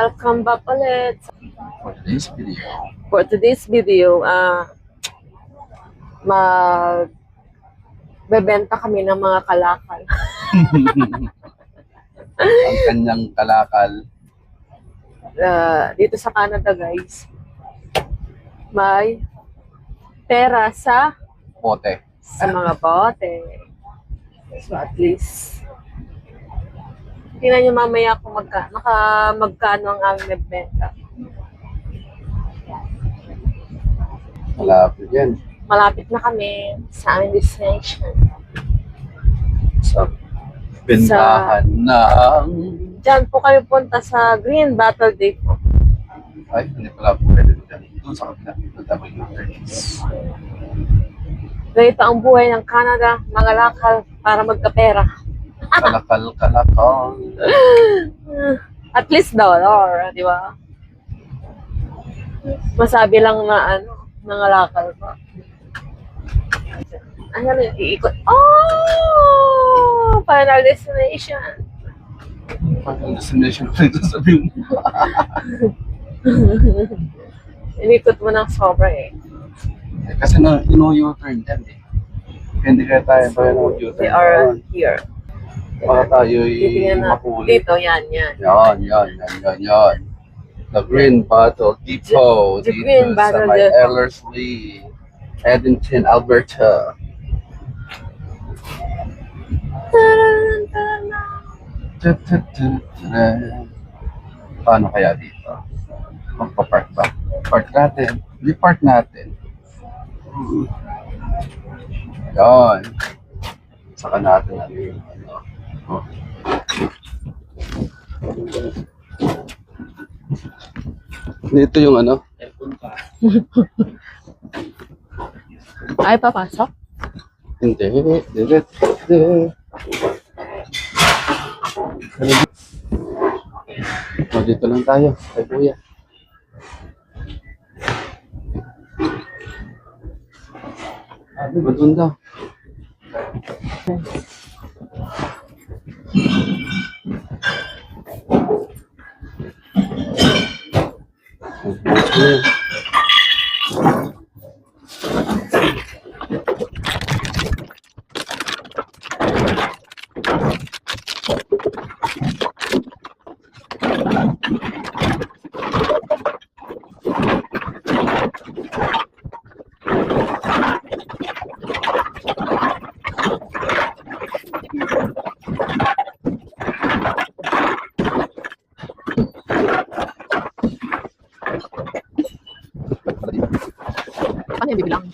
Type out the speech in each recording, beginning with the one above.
Welcome back ulit. For today's video, For today's video, ah mag bebenta kami ng mga kalakal. ang kanyang kalakal, Ah, dito sa Canada, guys. May pera sa bote. sa mga bote. So at least tingnan nyo mamaya kung magka, maka, magkano ang aming nagbenta. Malapit yan. Malapit na kami sa aming destination. Sa bentahan ng... Diyan po kami punta sa Green Battle Day po. Ay, hindi pala po pwede dyan. Doon sa kapila. Doon W30. Ganito ang buhay ng Canada, mga lakal para magkapera. Kalakal, kalakal. At least dollar, di ba? Masabi lang na ano, nangalakal pa. Ano rin, iikot. Oh! Final destination. Pag destination pa ito sabi mo. Inikot mo ng sobra eh. Eh, Kasi na, ino-U-turn dyan eh. Hindi kaya tayo pa yung U-turn. They are here. Baka tayo'y Titingnan na. mahuli. Dito, yan, yan. Yan, yan, yan, yan, yan. The Green Battle Depot. The dito Green sa may Depot. Ellerslie, Edmonton, Alberta. Taran, taran. Ta-ta-ta-ta. Paano kaya dito? Magpa-park ba? Park natin. Hindi park natin. Hmm. Yan. Saka natin yung ano. Oh. Dito yung ano. Ay, papasok? Hindi. Hindi. Oh, dito lang tayo. Kay kuya. Ano ba doon daw? Paano yung bibilang?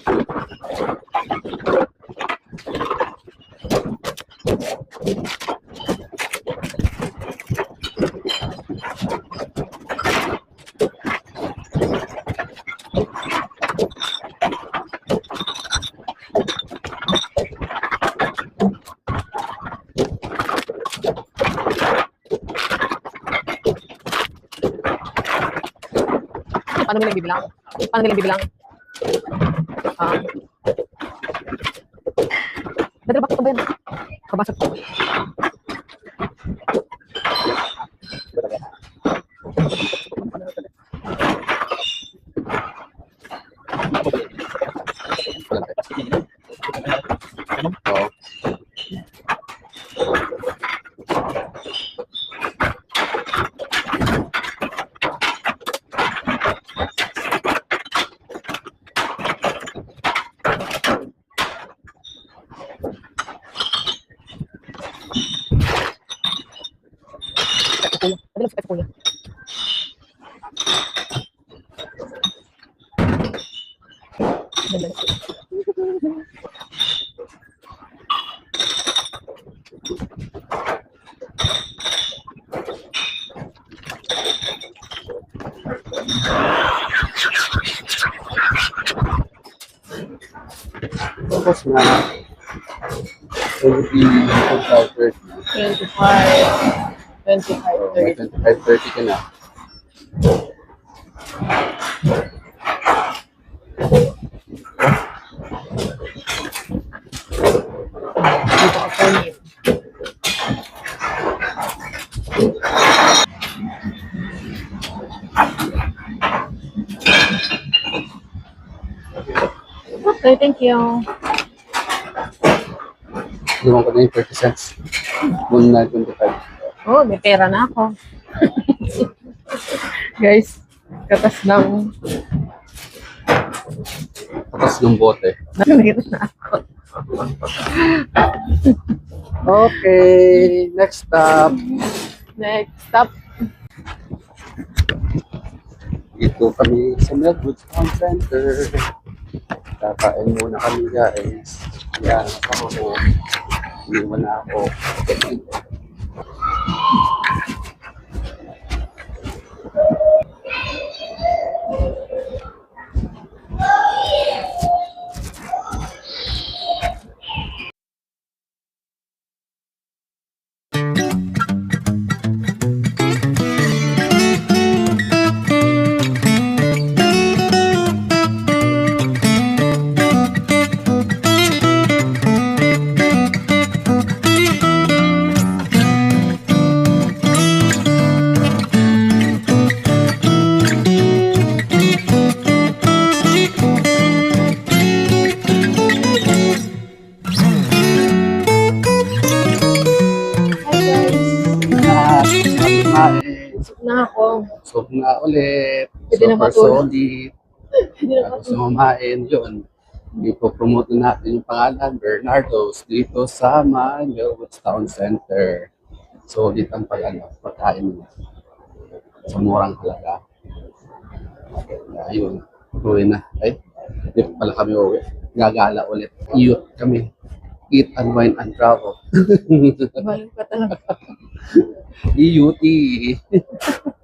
Paano nila bibilang? Paano nila bibilang? Ah. Dati bakit ba yan? Kabasag ko. Tapos na. It will be 25. 25, 30. 25-30 ka na. Okay, thank you. Iwan ko na yung 30 cents. One na 25. Oh, may pera na ako. Guys, katas ng... Katas ng bote. Nangira na ako. okay, next stop. Next stop dito kami sa Melwood Town Center. Kakain muna kami guys. Yan, ako. Iwan na ako. Kumain. Na ako. So na ulit. Pwede na Super matulog. solid. Hindi na Tapos kumain yun. Ipo-promote na natin yung pangalan, Bernardo's, dito sa Melwood Town Center. So, dito ang pag, ano, pagkain nila. Sa murang halaga. Ayun. Uwi na. Ay, di pa pala kami uwi. Gagala ulit. Iyot kami. Eat and wine and travel. Balik ka talaga. EUT.